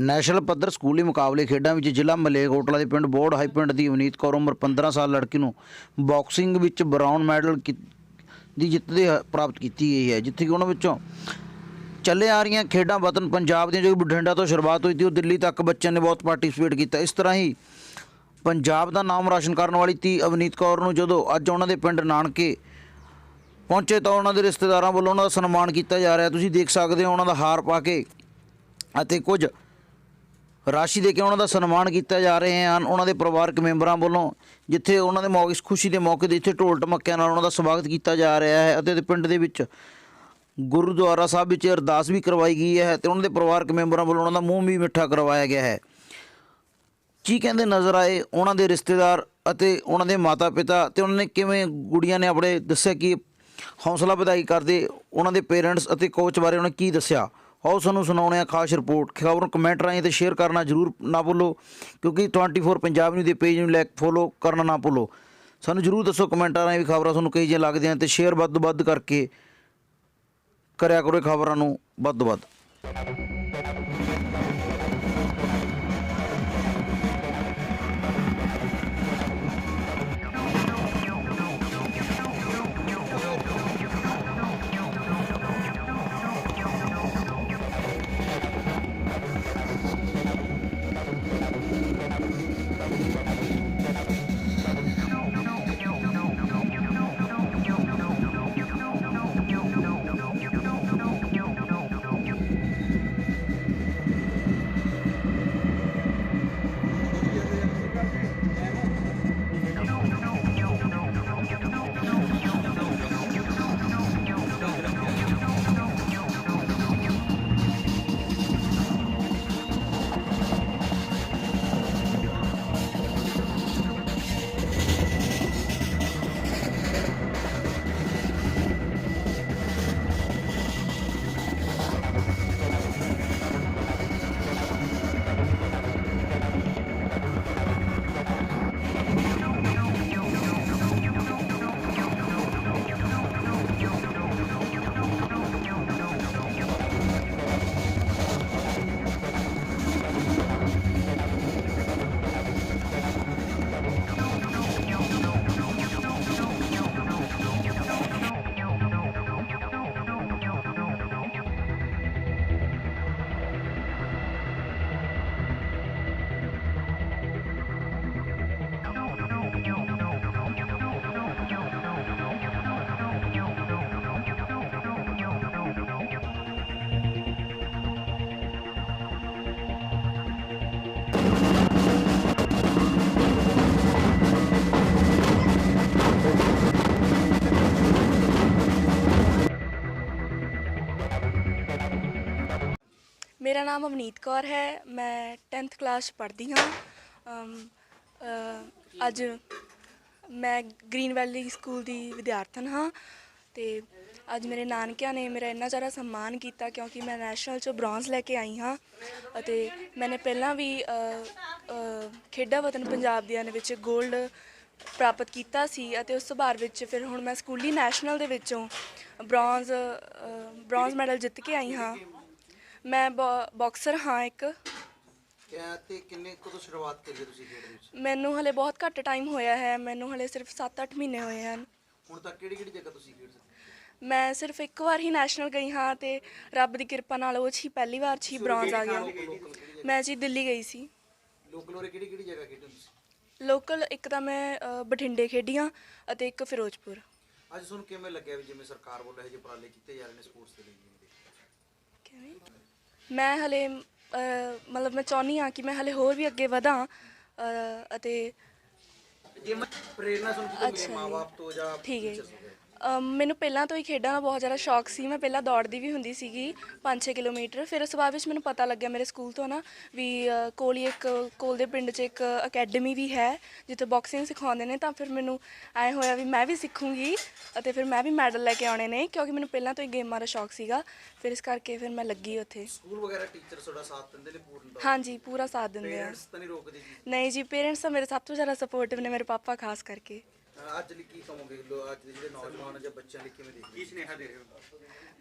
National ਪੱਧਰ ਸਕੂਲੀ ਮੁਕਾਬਲੇ ਖੇਡਾਂ ਵਿੱਚ ਜ਼ਿਲ੍ਹਾ ਮਲੇਰਕੋਟਲਾ ਦੇ ਪਿੰਡ ਬੋੜ, ਹਾਈ ਪਿੰਡ ਦੀ ਅਵਨੀਤ ਕੌਰ ਉਮਰ 15 ਸਾਲ ਲੜਕੀ ਨੂੰ ਬਾਕਸਿੰਗ ਵਿੱਚ ਬ੍ਰਾਊਨ ਮੈਡਲ ਕੀ- ਦੀ ਜਿੱਤ ਦੇ ਪ੍ਰਾਪਤ ਕੀਤੀ ਗਈ ਹੈ, ਜਿੱਥੇ ਕਿ ਉਹਨਾਂ ਵਿੱਚੋਂ ਚੱਲੇ ਆ ਰਹੀਆਂ ਖੇਡਾਂ ਵਤਨ ਪੰਜਾਬ ਦੀਆਂ, ਜੋ ਬਠਿੰਡਾ ਤੋਂ ਸ਼ੁਰੂਆਤ ਹੋਈ ਸੀ, ਉਹ ਦਿੱਲੀ ਤੱਕ ਬੱਚਿਆਂ ਨੇ ਬਹੁਤ ਪਾਰਟਿਸਿਪੇਟ ਕੀਤਾ। ਇਸ ਤਰ੍ਹਾਂ ਹੀ ਪੰਜਾਬ ਦਾ ਨਾਮ ਰੌਸ਼ਨ ਕਰਨ ਵਾਲੀ ਤੀ ਅਵਨੀਤ ਕੌਰ ਨੂੰ ਜਦੋਂ ਅੱਜ ਉਹਨਾਂ ਦੇ ਪਿੰਡ ਨਾਨਕੇ ਪਹੁੰਚੇ ਤਾਂ ਉਹਨਾਂ ਦੇ ਰਿਸ਼ਤੇਦਾਰਾਂ ਵੱਲੋਂ ਉਹਨਾਂ ਦਾ ਸਨਮਾਨ ਕੀਤਾ ਜਾ ਰਿਹਾ। ਤੁਸੀਂ ਦੇਖ ਸਕਦੇ ਹੋ ਉਹਨਾਂ ਦਾ ਹਾਰ ਪਾ ਕੇ ਅਤੇ ਕੁਝ ਰਾਸ਼ੀ ਦੇ ਕੇ ਉਹਨਾਂ ਦਾ ਸਨਮਾਨ ਕੀਤਾ ਜਾ ਰਹੇ ਹਨ, ਉਹਨਾਂ ਦੇ ਪਰਿਵਾਰਕ ਮੈਂਬਰਾਂ ਵੱਲੋਂ, ਜਿੱਥੇ ਉਹਨਾਂ ਦੇ ਮੌਕੇ ਇਸ ਖੁਸ਼ੀ ਦੇ ਮੌਕੇ ਤੇ ਇੱਥੇ ਢੋਲ ਢਮੱਕਿਆਂ ਨਾਲ ਉਹਨਾਂ ਦਾ ਸਵਾਗਤ ਕੀਤਾ ਜਾ ਰਿਹਾ ਹੈ ਅਤੇ ਪਿੰਡ ਦੇ ਵਿੱਚ ਗੁਰਦੁਆਰਾ ਸਾਹਿਬ ਵਿੱਚ ਅਰਦਾਸ ਵੀ ਕਰਵਾਈ ਗਈ ਹੈ ਤੇ ਉਹਨਾਂ ਦੇ ਪਰਿਵਾਰਕ ਮੈਂਬਰਾਂ ਵੱਲੋਂ ਉਹਨਾਂ ਦਾ ਮੂੰਹ ਵੀ ਮਿੱਠਾ ਕਰਵਾਇਆ ਗਿਆ ਹੈ। ਕੀ ਕਹਿੰਦੇ ਨਜ਼ਰ ਆਏ ਉਹਨਾਂ ਦੇ ਰਿਸ਼ਤੇਦਾਰ ਅਤੇ ਉਹਨਾਂ ਦੇ ਮਾਤਾ-ਪਿਤਾ ਤੇ ਉਹਨਾਂ ਨੇ ਕਿਵੇਂ ਗੁੜੀਆਂ ਨੇ ਆਪਣੇ ਦੱਸਿਆ ਕਿ ਹੌਸਲਾ ਵਧਾਈ ਕਰਦੇ, ਉਹਨਾਂ ਦੇ ਪੇਰੈਂਟਸ ਅਤੇ ਕੋਚ ਬਾਰੇ ਉਹਨਾਂ ਕੀ ਦੱਸਿਆ? ਆਓ ਸਾਨੂੰ ਸੁਣਾਉਣੇ ਆ ਖਾਸ ਰਿਪੋਰਟ ਖਬਰ ਨੂੰ ਕਮੈਂਟ ਰਾਹੀਂ ਤੇ ਸ਼ੇਅਰ ਕਰਨਾ ਜਰੂਰ ਨਾ ਭੁੱਲੋ, ਕਿਉਂਕਿ 24 ਪੰਜਾਬ ਨਿਊਜ਼ ਦੇ ਪੇਜ ਨੂੰ ਲਾਈਕ ਫੋਲੋ ਕਰਨਾ ਨਾ ਭੁੱਲੋ। ਸਾਨੂੰ ਜਰੂਰ ਦੱਸੋ ਕਮੈਂਟਾਂ ਰਾਹੀਂ ਵੀ ਖਬਰਾਂ ਤੁਹਾਨੂੰ ਕਈ ਜਿਹੀਆਂ ਲੱਗਦੀਆਂ ਤੇ ਸ਼ੇਅਰ ਵੱਧ ਤੋਂ ਵੱਧ ਕਰਕੇ ਕਰਿਆ ਕਰੋ ਖਬਰਾਂ ਨੂੰ ਵੱਧ ਤੋਂ ਵੱਧ। ਮੇਰਾ ਨਾਮ ਅਵਨੀਤ ਕੌਰ ਹੈ ਮੈਂ 10th ਕਲਾਸ ਪੜ੍ਹਦੀ ਹਾਂ। ਅਮ, ਅ, ਅੱਜ ਮੈਂ ਗ੍ਰੀਨ ਵੈਲੀ ਸਕੂਲ ਦੀ ਵਿਦਿਆਰਥਣ ਹਾਂ ਤੇ ਅੱਜ ਮੇਰੇ ਨਾਨਕਿਆਂ ਨੇ ਮੇਰਾ ਇੰਨਾ ਜ਼ਿਆਦਾ ਸਨਮਾਨ ਕੀਤਾ ਕਿਉਂਕਿ ਮੈਂ ਨੈਸ਼ਨਲ 'ਚੋਂ ਬ੍ਰੌਂਜ਼ ਲੈ ਕੇ ਆਈ ਹਾਂ ਅਤੇ ਮੈਨੇ ਪਹਿਲਾਂ ਵੀ ਅ, ਅ, ਖੇਡਾਂ ਵਤਨ ਪੰਜਾਬ ਦੀਆਂ ਦੇ ਵਿੱਚ 골ਡ ਪ੍ਰਾਪਤ ਕੀਤਾ ਸੀ ਅਤੇ ਉਸ ਤੋਂ ਬਾਅਦ ਵਿੱਚ ਫਿਰ ਹੁਣ ਮੈਂ ਸਕੂਲੀ ਨੈਸ਼ਨਲ ਦੇ ਵਿੱਚੋਂ ਬ੍ਰੌਂਜ਼ ਅ, ਬ੍ਰੌਂਜ਼ ਮੈਡਲ ਜਿੱਤ ਕੇ ਆਈ ਹਾਂ। ਮੈਂ ਬਾਕਸਰ ਹਾਂ ਇੱਕ। ਕਿਆ ਤੇ ਕਿੰਨੇ ਕਦੋਂ ਸ਼ੁਰੂਆਤ ਕਰੀ ਤੁਸੀਂ ਖੇਡ ਵਿੱਚ? ਮੈਨੂੰ ਹਲੇ ਬਹੁਤ ਘੱਟ ਟਾਈਮ ਹੋਇਆ ਹੈ ਮੈਨੂੰ ਹਲੇ ਸਿਰਫ 7-8 ਮਹੀਨੇ ਹੋਏ ਹਨ। ਹੁਣ ਤੱਕ ਕਿਹੜੀ ਕਿਹੜੀ ਜਗ੍ਹਾ ਤੁਸੀਂ ਖੇਡ ਸਕਦੇ ਮੈਂ ਸਿਰਫ ਇੱਕ ਵਾਰ ਹੀ ਨੈਸ਼ਨਲ ਗਈ ਹਾਂ ਤੇ ਰੱਬ ਦੀ ਕਿਰਪਾ ਨਾਲ ਉਹ 'ਚ ਹੀ ਪਹਿਲੀ ਵਾਰ 'ਚ ਹੀ ਬ੍ਰੌਂਜ਼ ਆ ਗਿਆ। ਮੈਂ ਜੀ ਦਿੱਲੀ ਗਈ ਸੀ। ਲੋਕਲ ਹੋਰੇ ਕਿਹੜੀ ਕਿਹੜੀ ਜਗ੍ਹਾ ਖੇਡੇ ਤੁਸੀਂ? ਲੋਕਲ ਇੱਕ ਤਾਂ ਮੈਂ ਅ, ਬਠਿੰਡੇ ਖੇਡੀ ਹਾਂ ਅਤੇ ਇੱਕ ਫਿਰੋਜ਼ਪੁਰ। ਅੱਜ ਤੁਹਾਨੂੰ ਕਿਵੇਂ ਲੱਗਿਆ ਵੀ ਜਿਵੇਂ ਸਰਕਾਰ ਵੱਲੋਂ ਇਹ ਜਿਹੇ ਉਪਰਾਲੇ ਕੀਤੇ ਜਾ ਰਹੇ ਨੇ ਸਪੋਰਟਸ ਦੇ ਲਈ? ਕਿਵੇਂ? ਮੈਂ ਹਲੇ ਮਤਲਬ ਮੈਂ ਚਾਹੁੰਦੀ ਹਾਂ ਕਿ ਮੈਂ ਹਲੇ ਹੋਰ ਵੀ ਅੱਗੇ ਵਧਾਂ ਅਤੇ ਜਿਵੇਂ ਪ੍ਰੇਰਨਾ ਤੁਹਾਨੂੰ ਕਿਤੋਂ ਅੱਛਾ ਮਿਲੇ ਜੀ। ਮਾਪੇ ਤੋਂ ਜਾਂ ਠੀਕ ਹੈ? ਅਮ ਮੈਨੂੰ ਪਹਿਲਾਂ ਤੋਂ ਹੀ ਖੇਡਾਂ ਦਾ ਬਹੁਤ ਜ਼ਿਆਦਾ ਸ਼ੌਕ ਸੀ। ਮੈਂ ਪਹਿਲਾਂ ਦੌੜਦੀ ਵੀ ਹੁੰਦੀ ਸੀਗੀ 5-6 ਕਿਲੋਮੀਟਰ। ਫਿਰ ਉਸ ਤੋਂ ਬਾਅਦ ਵਿੱਚ ਮੈਨੂੰ ਪਤਾ ਲੱਗਿਆ ਮੇਰੇ ਸਕੂਲ ਤੋਂ ਨਾ ਵੀ ਅ, ਕੋਲ ਹੀ ਇੱਕ ਕੋਲ ਦੇ ਪਿੰਡ 'ਚ ਇੱਕ ਅਕੈਡਮੀ ਵੀ ਹੈ ਜਿੱਥੇ ਬਾਕਸਿੰਗ ਸਿਖਾਉਂਦੇ ਨੇ। ਤਾਂ ਫਿਰ ਮੈਨੂੰ ਐ ਹੋਇਆ ਵੀ ਮੈਂ ਵੀ ਸਿੱਖੂੰਗੀ ਅਤੇ ਫਿਰ ਮੈਂ ਵੀ ਮੈਡਲ ਲੈ ਕੇ ਆਉਣੇ ਨੇ ਕਿਉਂਕਿ ਮੈਨੂੰ ਪਹਿਲਾਂ ਤੋਂ ਹੀ ਗੇਮਾਂ ਦਾ ਸ਼ੌਕ ਸੀਗਾ। ਫਿਰ ਇਸ ਕਰਕੇ ਫਿਰ ਮੈਂ ਲੱਗੀ ਉੱਥੇ। ਸਕੂਲ ਵਗੈਰਾ ਟੀਚਰ ਤੁਹਾਡਾ ਸਾਥ ਦਿੰਦੇ ਨੇ ਪੂਰਨ ਤੌਰ ਹਾਂਜੀ ਪੂਰਾ ਸਾਥ ਦਿੰਦੇ ਆ। ਪੇਰੈਂਟਸ ਤਾਂ ਨਹੀਂ ਰੋਕਦੇ ਜੀ? ਨਹੀਂ ਜੀ ਪੇਰੈਂਟਸ ਤਾਂ ਮੇਰੇ ਸਭ ਤੋਂ ਜ਼ਿਆਦਾ ਸਪੋਰਟਿਵ ਨੇ ਮੇਰੇ ਪਾਪਾ ਖਾਸ ਕਰਕੇ। ਅੱਜ ਲਈ ਕੀ ਕਹੋਗੇ? ਲੋ ਅੱਜ ਦੇ ਜਿਹੜੇ ਨੌਜਵਾਨ ਜਾਂ ਬੱਚਿਆਂ ਲਈ ਕਿਵੇਂ ਦੇਖਦੇ ਕੀ ਸੁਨੇਹਾ ਦੇ ਰਹੇ ਹੋ?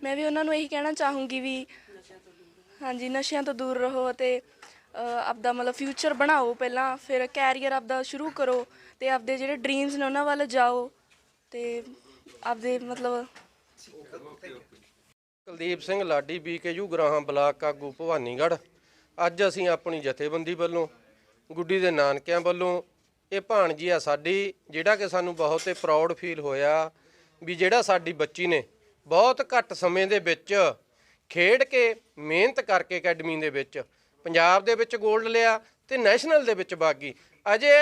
ਮੈਂ ਵੀ ਉਹਨਾਂ ਨੂੰ ਇਹੀ ਕਹਿਣਾ ਚਾਹੂੰਗੀ ਵੀ ਹਾਂਜੀ ਨਸ਼ਿਆਂ ਤੋਂ ਦੂਰ ਰਹੋ ਅਤੇ ਅ, ਆਪਦਾ ਮਤਲਬ ਫਿਊਚਰ ਬਣਾਓ ਪਹਿਲਾਂ ਫਿਰ ਕੈਰੀਅਰ ਆਪਦਾ ਸ਼ੁਰੂ ਕਰੋ ਤੇ ਆਪਦੇ ਜਿਹੜੇ ਡ੍ਰੀਮਸ ਨੇ ਉਹਨਾਂ ਵੱਲ ਜਾਓ ਤੇ ਆਪਦੇ ਮਤਲਬ ਕੁਲਦੀਪ ਸਿੰਘ ਲਾਡੀ ਬੀਕੇਯੂ ਗ੍ਰਾਹਾਂ ਬਲਾਕ ਆਗੂ ਭਵਾਨੀਗੜ੍ਹ। ਅੱਜ ਅਸੀਂ ਆਪਣੀ ਜਥੇਬੰਦੀ ਵੱਲੋਂ ਗੁੱਡੀ ਦੇ ਨਾਨਕਿਆਂ ਵੱਲੋਂ ਇਹ ਭਾਣਜੀ ਆ ਸਾਡੀ, ਜਿਹੜਾ ਕਿ ਸਾਨੂੰ ਬਹੁਤ ਹੀ ਪ੍ਰਾਊਡ ਫੀਲ ਹੋਇਆ ਵੀ ਜਿਹੜਾ ਸਾਡੀ ਬੱਚੀ ਨੇ ਬਹੁਤ ਘੱਟ ਸਮੇਂ ਦੇ ਵਿੱਚ ਖੇਡ ਕੇ, ਮਿਹਨਤ ਕਰਕੇ ਅਕੈਡਮੀ ਦੇ ਵਿੱਚ ਪੰਜਾਬ ਦੇ ਵਿੱਚ 골ਡ ਲਿਆ ਤੇ ਨੈਸ਼ਨਲ ਦੇ ਵਿੱਚ ਬਾਗੀ। ਅਜੇ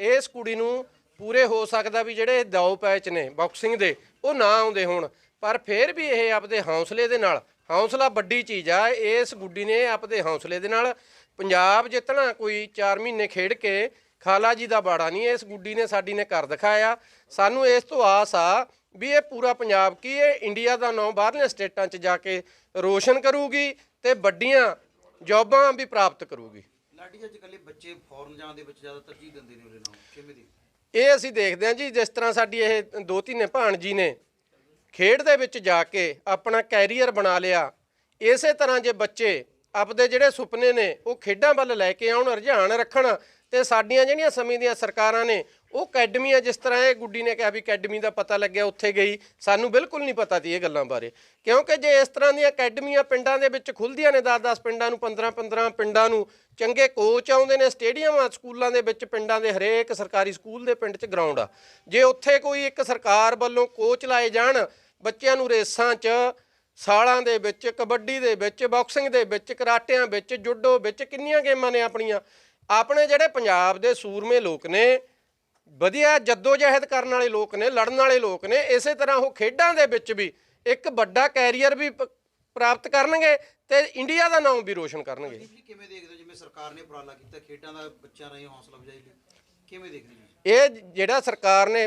ਇਸ ਕੁੜੀ ਨੂੰ ਪੂਰੇ ਹੋ ਸਕਦਾ ਵੀ ਜਿਹੜੇ ਦੋ ਪੈਚ ਨੇ ਬਾਕਸਿੰਗ ਦੇ, ਉਹ ਨਾ ਆਉਂਦੇ ਹੋਣ। ਪਰ ਫਿਰ ਵੀ ਇਹ ਆਪਦੇ ਹੌਸਲੇ ਦੇ ਨਾਲ, ਹੌਸਲਾ ਵੱਡੀ ਚੀਜ਼ ਆ, ਇਸ ਗੁੱਡੀ ਨੇ ਆਪਦੇ ਹੌਸਲੇ ਦੇ ਨਾਲ ਪੰਜਾਬ ਜਿੱਤਣਾ, ਕੋਈ 4 ਮਹੀਨੇ ਖੇਡ ਕੇ ਖਾਲਾ ਜੀ ਦਾ ਬਾੜਾ ਨਹੀਂ ਇਸ ਗੁੱਡੀ ਨੇ ਸਾਡੀ ਨੇ ਕਰ ਦਿਖਾਇਆ। ਸਾਨੂੰ ਇਸ ਤੋਂ ਆਸ ਆ ਵੀ ਇਹ ਪੂਰਾ ਪੰਜਾਬ ਕੀ ਇਹ ਇੰਡੀਆ ਦਾ ਨਾਮ ਬਾਹਰਲੇ ਸਟੇਟਾਂ 'ਚ ਜਾ ਕੇ ਰੋਸ਼ਨ ਕਰੂਗੀ ਤੇ ਵੱਡੀਆਂ ਜੌਬਾਂ ਵੀ ਪ੍ਰਾਪਤ ਕਰੂਗੀ। ਲਾਡੀ ਅੱਜ ਕੱਲੇ ਬੱਚੇ ਫੋਰਨ ਜਾਣ ਦੇ ਵਿੱਚ ਜ਼ਿਆਦਾ ਤਰਜੀਹ ਦਿੰਦੇ ਨੇ ਉਹਦੇ ਨਾਲ। ਕਿਵੇਂ ਦੀ? ਇਹ ਅਸੀਂ ਦੇਖਦੇ ਹਾਂ ਜੀ ਜਿਸ ਤਰ੍ਹਾਂ ਸਾਡੀ ਇਹ ਦੋ ਤਿੰਨੇ ਭਾਣਜੀ ਨੇ ਖੇਡ ਦੇ ਵਿੱਚ ਜਾ ਕੇ ਆਪਣਾ ਕੈਰੀਅਰ ਬਣਾ ਲਿਆ। ਇਸੇ ਤਰ੍ਹਾਂ ਜੇ ਬੱਚੇ ਆਪਦੇ ਜਿਹੜੇ ਸੁਪਨੇ ਨੇ ਉਹ ਖੇਡਾਂ ਵੱਲ ਲੈ ਕੇ ਆਉਣ ਰੁਝਾਨ ਰੱਖਣ ਤੇ ਸਾਡੀਆਂ ਜਿਹੜੀਆਂ ਸਮੇਂ ਦੀਆਂ ਸਰਕਾਰਾਂ ਨੇ, ਉਹ ਅਕੈਡਮੀਆਂ ਜਿਸ ਤਰ੍ਹਾਂ ਇਹ ਗੁੱਡੀ ਨੇ ਕਿਹਾ ਵੀ ਅਕੈਡਮੀ ਦਾ ਪਤਾ ਲੱਗਿਆ, ਉੱਥੇ ਗਈ। ਸਾਨੂੰ ਬਿਲਕੁਲ ਨਹੀਂ ਪਤਾ ਸੀ ਇਹ ਗੱਲਾਂ ਬਾਰੇ। ਕਿਉਂਕਿ ਜੇ ਇਸ ਤਰ੍ਹਾਂ ਦੀਆਂ ਅਕੈਡਮੀਆਂ ਪਿੰਡਾਂ ਦੇ ਵਿੱਚ ਖੁੱਲਦੀਆਂ ਨੇ 10-10 ਪਿੰਡਾਂ ਨੂੰ 15-15 ਪਿੰਡਾਂ ਨੂੰ, ਚੰਗੇ ਕੋਚ ਆਉਂਦੇ ਨੇ, ਸਟੇਡੀਅਮਾਂ, ਸਕੂਲਾਂ ਦੇ ਵਿੱਚ ਪਿੰਡਾਂ ਦੇ ਹਰੇਕ ਸਰਕਾਰੀ ਸਕੂਲ ਦੇ ਪਿੰਡ 'ਚ ਗਰਾਊਂਡ ਆ। ਜੇ ਉੱਥੇ ਕੋਈ ਇੱਕ ਸਰਕਾਰ ਵੱਲੋਂ ਕੋਚ ਲਾਏ ਜਾਣ, ਬੱਚਿਆਂ ਨੂੰ ਰੇਸਾਂ 'ਚ, ਸਾਲਾਂ ਦੇ ਵਿੱਚ, ਕਬੱਡੀ ਦੇ ਵਿੱਚ ਬਾਕਸਿੰਗ ਦੇ ਵਿੱਚ, ਕਰਾਟਿਆਂ ਵਿੱਚ, ਜੁੱਡੋ ਵਿੱਚ ਕਿੰਨੀਆਂ ਗੇਮਾਂ ਨੇ ਆਪਣੀਆਂ ਆਪਣੇ ਜਿਹੜੇ ਪੰਜਾਬ ਦੇ ਸੂਰਮੇ ਲੋਕ ਨੇ, ਵਧੀਆ ਜੱਦੋ-ਜਹਿਦ ਕਰਨ ਵਾਲੇ ਲੋਕ ਨੇ, ਲੜਨ ਵਾਲੇ ਲੋਕ ਨੇ, ਇਸੇ ਤਰ੍ਹਾਂ ਉਹ ਖੇਡਾਂ ਦੇ ਵਿੱਚ ਵੀ ਇੱਕ ਵੱਡਾ ਕੈਰੀਅਰ ਵੀ ਪ੍ਰਾਪਤ ਕਰਨਗੇ ਤੇ ਇੰਡੀਆ ਦਾ ਨਾਮ ਵੀ ਰੋਸ਼ਨ ਕਰਨਗੇ। ਕਿਵੇਂ ਦੇਖਦੇ ਹੋ? ਜਿਵੇਂ ਸਰਕਾਰ ਨੇ ਉਪਰਾਲਾ ਕੀਤਾ, ਖੇਡਾਂ ਦਾ ਬੱਚਿਆਂ ਰਾਹੀਂ ਹੌਸਲਾ ਅਫਜ਼ਾਈ ਲਈ। ਕਿਵੇਂ ਦੇਖਦੇ ਹੋ ਇਹ ਜਿਹੜਾ ਸਰਕਾਰ ਨੇ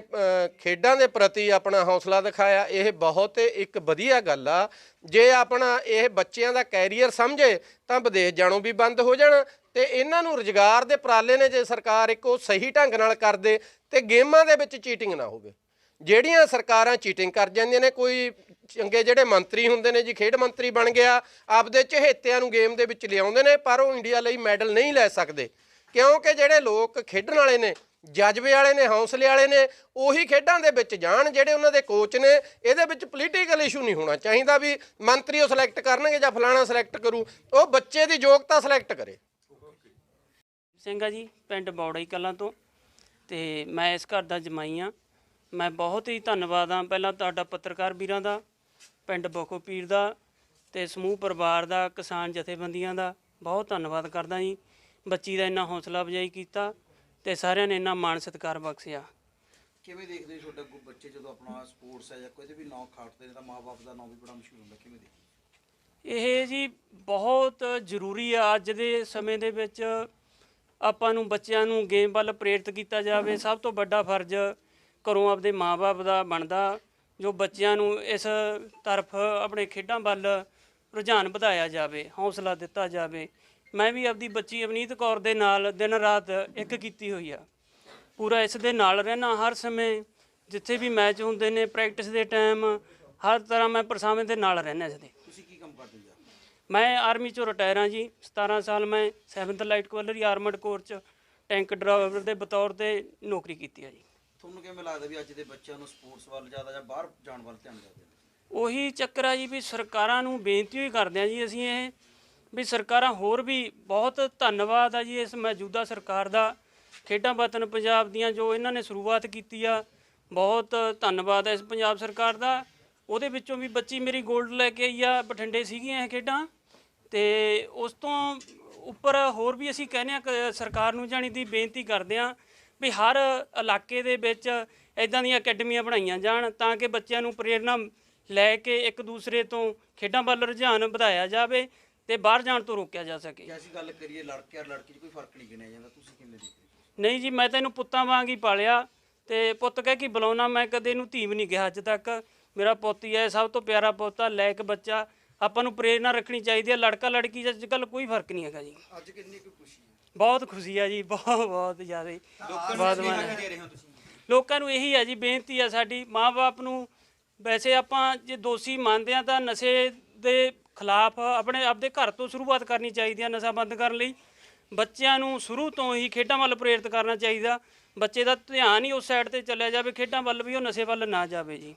ਖੇਡਾਂ ਦੇ ਪ੍ਰਤੀ ਆਪਣਾ ਹੌਸਲਾ ਦਿਖਾਇਆ, ਇਹ ਬਹੁਤ ਇੱਕ ਵਧੀਆ ਗੱਲ ਆ। ਜੇ ਆਪਣਾ ਇਹ ਬੱਚਿਆਂ ਦਾ ਕੈਰੀਅਰ ਸਮਝੇ, ਤਾਂ ਵਿਦੇਸ਼ ਜਾਣੋਂ ਵੀ ਬੰਦ ਹੋ ਜਾਣ ਤੇ ਇਹਨਾਂ ਨੂੰ ਰੁਜ਼ਗਾਰ ਦੇ ਪ੍ਰਾਲੇ ਨੇ ਜੇ ਸਰਕਾਰ ਇੱਕ ਉਹ ਸਹੀ ਢੰਗ ਨਾਲ ਕਰਦੇ ਤੇ ਗੇਮਾਂ ਦੇ ਵਿੱਚ ਚੀਟਿੰਗ ਨਾ ਹੋਵੇ। ਜਿਹੜੀਆਂ ਸਰਕਾਰਾਂ ਚੀਟਿੰਗ ਕਰ ਜਾਂਦੀਆਂ ਨੇ, ਕੋਈ ਚੰਗੇ ਜਿਹੜੇ ਮੰਤਰੀ ਹੁੰਦੇ ਨੇ ਜੀ, ਖੇਡ ਮੰਤਰੀ ਬਣ ਗਿਆ, ਆਪਦੇ ਚਹੇਤਿਆਂ ਨੂੰ ਗੇਮ ਦੇ ਵਿੱਚ ਲਿਆਉਂਦੇ ਨੇ, ਪਰ ਉਹ ਇੰਡੀਆ ਲਈ ਮੈਡਲ ਨਹੀਂ ਲੈ ਸਕਦੇ। ਕਿਉਂਕਿ ਜਿਹੜੇ ਲੋਕ ਖੇਡਣ ਵਾਲੇ ਨੇ, ਜਜ਼ਬੇ ਵਾਲੇ ਨੇ, ਹੌਸਲੇ ਵਾਲੇ ਨੇ, ਉਹੀ ਖੇਡਾਂ ਦੇ ਵਿੱਚ ਜਾਣ ਜਿਹੜੇ ਉਹਨਾਂ ਦੇ ਕੋਚ ਨੇ, ਇਹਦੇ ਵਿੱਚ ਪੋਲੀਟੀਕਲ ਇਸ਼ੂ ਨਹੀਂ ਹੋਣਾ ਚਾਹੀਦਾ ਵੀ ਮੰਤਰੀ ਉਹ ਸਿਲੈਕਟ ਕਰਨਗੇ ਜਾਂ ਫਲਾਣਾ ਸਿਲੈਕਟ ਕਰੂ, ਉਹ ਬੱਚੇ ਦੀ ਯੋਗਤਾ ਸਿਲੈਕਟ ਕਰੇ। ਸਿੰਘ ਆ ਜੀ, ਪਿੰਡ ਬੌੜਾਈ ਕਲਾਂ ਤੋਂ, ਤੇ ਮੈਂ ਇਸ ਘਰ ਦਾ ਜਮਾਈ ਆ ਮੈਂ ਬਹੁਤ ਹੀ ਧੰਨਵਾਦ ਆ ਪਹਿਲਾਂ ਤੁਹਾਡਾ ਪੱਤਰਕਾਰ ਵੀਰਾਂ ਦਾ, ਪਿੰਡ ਬੋਕੋ ਪੀਰ ਦਾ ਤੇ ਸਮੂਹ ਪਰਿਵਾਰ ਦਾ, ਕਿਸਾਨ ਜਥੇਬੰਦੀਆਂ ਦਾ, ਬਹੁਤ ਧੰਨਵਾਦ ਕਰਦਾ ਜੀ। ਬੱਚੀ ਦਾ ਇੰਨਾ ਹੌਸਲਾ ਅਫਜ਼ਾਈ ਕੀਤਾ ਤੇ ਸਾਰਿਆਂ ਨੇ ਇੰਨਾ ਮਾਣ ਸਤਿਕਾਰ ਬਖਸ਼ਿਆ। ਕਿਵੇਂ ਦੇਖਦੇ ਹੋ ਤੁਹਾਡਾ ਕੋਈ ਬੱਚੇ ਜਦੋਂ ਆਪਣਾ ਸਪੋਰਟਸ ਹੈ ਜਾਂ ਕੋਈ ਵੀ ਨਾਂ ਖਾਟਦੇ ਨੇ ਤਾਂ ਮਾਪੇ ਦਾ ਨਾਂ ਵੀ ਬੜਾ ਮਸ਼ਹੂਰ ਹੁੰਦਾ ਕਿਵੇਂ ਦੇਖਦੇ ਇਹ ਜੀ ਬਹੁਤ ਜ਼ਰੂਰੀ ਆ ਅੱਜ ਦੇ ਸਮੇਂ ਦੇ ਵਿੱਚ ਆਪਾਂ ਨੂੰ ਬੱਚਿਆਂ ਨੂੰ ਗੇਮ ਵੱਲ ਪ੍ਰੇਰਿਤ ਕੀਤਾ ਜਾਵੇ। ਸਭ ਤੋਂ ਵੱਡਾ ਫਰਜ਼ ਘਰੋਂ ਆਪਦੇ ਮਾਪੇ ਦਾ ਬਣਦਾ ਜੋ ਬੱਚਿਆਂ ਨੂੰ ਇਸ ਤਰਫ ਆਪਣੇ ਖੇਡਾਂ ਵੱਲ ਰੁਝਾਨ ਵਧਾਇਆ ਜਾਵੇ ਹੌਸਲਾ ਦਿੱਤਾ ਜਾਵੇ। ਮੈਂ ਵੀ ਆਪਦੀ ਬੱਚੀ ਅਵਨੀਤ ਕੌਰ ਦੇ ਨਾਲ ਦਿਨ ਰਾਤ ਇੱਕ ਕੀਤੀ ਹੋਈ ਆ। ਪੂਰਾ ਇਸ ਦੇ ਨਾਲ ਰਹਿਣਾ ਹਰ ਸਮੇਂ ਜਿੱਥੇ ਵੀ ਮੈਚ ਹੁੰਦੇ ਨੇ ਪ੍ਰੈਕਟਿਸ ਦੇ ਟਾਈਮ ਹਰ ਤਰ੍ਹਾਂ ਮੈਂ ਪਰਸਾਵੇਂ ਦੇ ਨਾਲ ਰਹਿਣਾ ਇਸ ਦੇ। ਤੁਸੀਂ ਕੀ ਕੰਮ ਕਰਦੇ ਹੋ ਜੀ? ਮੈਂ ਆਰਮੀ ਚੋਂ ਰਿਟਾਇਰ ਹਾਂ ਜੀ 17 ਸਾਲ ਮੈਂ 7th light cavalry armoured corps ਚ ਟੈਂਕ ਡਰਾਈਵਰ ਦੇ ਬਤੌਰ ਤੇ ਨੌਕਰੀ ਕੀਤੀ ਹੈ ਜੀ। ਤੁਹਾਨੂੰ ਕਿਵੇਂ ਲੱਗਦਾ ਵੀ ਅੱਜ ਦੇ ਬੱਚਿਆਂ ਨੂੰ ਸਪੋਰਟਸ ਵੱਲ ਜ਼ਿਆਦਾ ਜਾਂ ਬਾਹਰ ਜਾਣ ਵੱਲ ਧਿਆਨ ਦਿੰਦੇ ਉਹੀ ਚੱਕਰ ਆ ਜੀ ਵੀ ਸਰਕਾਰਾਂ ਨੂੰ ਬੇਨਤੀ ਹੀ ਕਰਦੇ ਆ ਜੀ ਅਸੀਂ ਇਹ ਵੀ ਸਰਕਾਰਾਂ ਹੋਰ ਵੀ ਬਹੁਤ ਧੰਨਵਾਦ ਆ ਜੀ ਇਸ ਮੌਜੂਦਾ ਸਰਕਾਰ ਦਾ। ਖੇਡਾਂ ਵਤਨ ਪੰਜਾਬ ਦੀਆਂ ਜੋ ਇਹਨਾਂ ਨੇ ਸ਼ੁਰੂਆਤ ਕੀਤੀ ਆ, ਬਹੁਤ ਧੰਨਵਾਦ ਹੈ ਇਸ ਪੰਜਾਬ ਸਰਕਾਰ ਦਾ। ਉਹਦੇ ਵਿੱਚੋਂ ਵੀ ਬੱਚੀ ਮੇਰੀ 골ਡ ਲੈ ਕੇ ਆਈ ਆ, ਬਠਿੰਡੇ ਸੀਗੀਆਂ ਇਹ ਖੇਡਾਂ। ਤੇ ਉਸ ਤੋਂ ਉੱਪਰ ਹੋਰ ਵੀ ਅਸੀਂ ਕਹਿੰਦੇ ਆ ਸਰਕਾਰ ਨੂੰ ਜਾਣੀ ਦੀ ਬੇਨਤੀ ਕਰਦੇ ਆ ਵੀ ਹਰ ਇਲਾਕੇ ਦੇ ਵਿੱਚ ਇਦਾਂ ਦੀਆਂ ਅਕੈਡਮੀਆਂ ਬਣਾਈਆਂ ਜਾਣ ਤਾਂ ਕਿ ਬੱਚਿਆਂ ਨੂੰ ਪ੍ਰੇਰਣਾ ਲੈ ਕੇ ਇੱਕ ਦੂਸਰੇ ਤੋਂ ਖੇਡਾਂ ਵੱਲ ਰੁਝਾਨ ਵਧਾਇਆ ਜਾਵੇ। ਤੇ ਬਾਹਰ ਜਾਣ ਤੋਂ ਰੋਕਿਆ ਜਾ ਸਕੇ। ਜੇ ਅਸੀਂ ਗੱਲ ਕਰੀਏ ਲੜਕੇ ਔਰ ਲੜਕੀ 'ਚ ਕੋਈ ਫ਼ਰਕ ਨਹੀਂ ਗਿਣਿਆ ਜਾਂਦਾ ਤੁਸੀਂ ਕਿਵੇਂ ਦੇਖਦੇ ਹੋ? ਨਹੀਂ ਜੀ ਮੈਂ ਤੈਨੂੰ ਪੁੱਤਾਂ ਵਾਂਗ ਹੀ ਪਾਲਿਆ ਤੇ ਪੁੱਤ ਕਹਿ ਕੇ ਬੁਲਾਉਣਾ ਮੈਂ ਕਦੇ ਇਹਨੂੰ ਧੀ ਵੀ ਨਹੀਂ ਕਿਹਾ ਅੱਜ ਤੱਕ। ਮੇਰਾ ਪੁੱਤ ਹੀ ਸਭ ਤੋਂ ਪਿਆਰਾ ਪੁੱਤ ਆ ਲਾਇਕ ਬੱਚਾ। ਆਪਾਂ ਨੂੰ ਪ੍ਰੇਰਣਾ ਰੱਖਣੀ ਚਾਹੀਦੀ ਹੈ ਲੜਕਾ ਲੜਕੀ 'ਚ ਅੱਜ ਕੱਲ ਕੋਈ ਫ਼ਰਕ ਨਹੀਂ ਹੈਗਾ ਜੀ। ਅੱਜ ਕਿੰਨੀ ਕੁ ਖੁਸ਼ੀ ਹੈ? ਬਹੁਤ ਖੁਸ਼ੀ ਆ ਜੀ ਬਹੁਤ ਬਹੁਤ ਜ਼ਿਆਦਾ। ਹੀ। ਬਹੁਤ ਮਾਣ ਹੈ। ਦੇ ਰਹੇ ਹੋ ਤੁਸੀਂ? ਲੋਕਾਂ ਨੂੰ ਇਹੀ ਹੈ ਜੀ ਬੇਨਤੀ ਆ ਸਾਡੀ ਮਾਪੇ ਨੂੰ। ਵੈਸੇ ਆਪਾਂ ਜੇ ਦੋਸ਼ੀ ਮੰਨਦੇ ਆ ਤਾਂ ਨਸ਼ੇ ਦੇ ਖਿਲਾਫ ਆਪਣੇ ਆਪਦੇ ਘਰ ਤੋਂ ਸ਼ੁਰੂਆਤ ਕਰਨੀ ਚਾਹੀਦੀ ਹੈ ਨਸ਼ਾ ਬੰਦ ਕਰਨ ਲਈ। ਬੱਚਿਆਂ ਨੂੰ ਸ਼ੁਰੂ ਤੋਂ ਹੀ ਖੇਡਾਂ ਵੱਲ ਪ੍ਰੇਰਿਤ ਕਰਨਾ ਚਾਹੀਦਾ। ਬੱਚੇ ਦਾ ਧਿਆਨ ਹੀ ਉਸ ਸਾਈਡ ਤੇ ਚੱਲਿਆ ਜਾਵੇ, ਖੇਡਾਂ ਵੱਲ ਵੀ ਉਹ ਨਸ਼ੇ ਵੱਲ ਨਾ ਜਾਵੇ ਜੀ।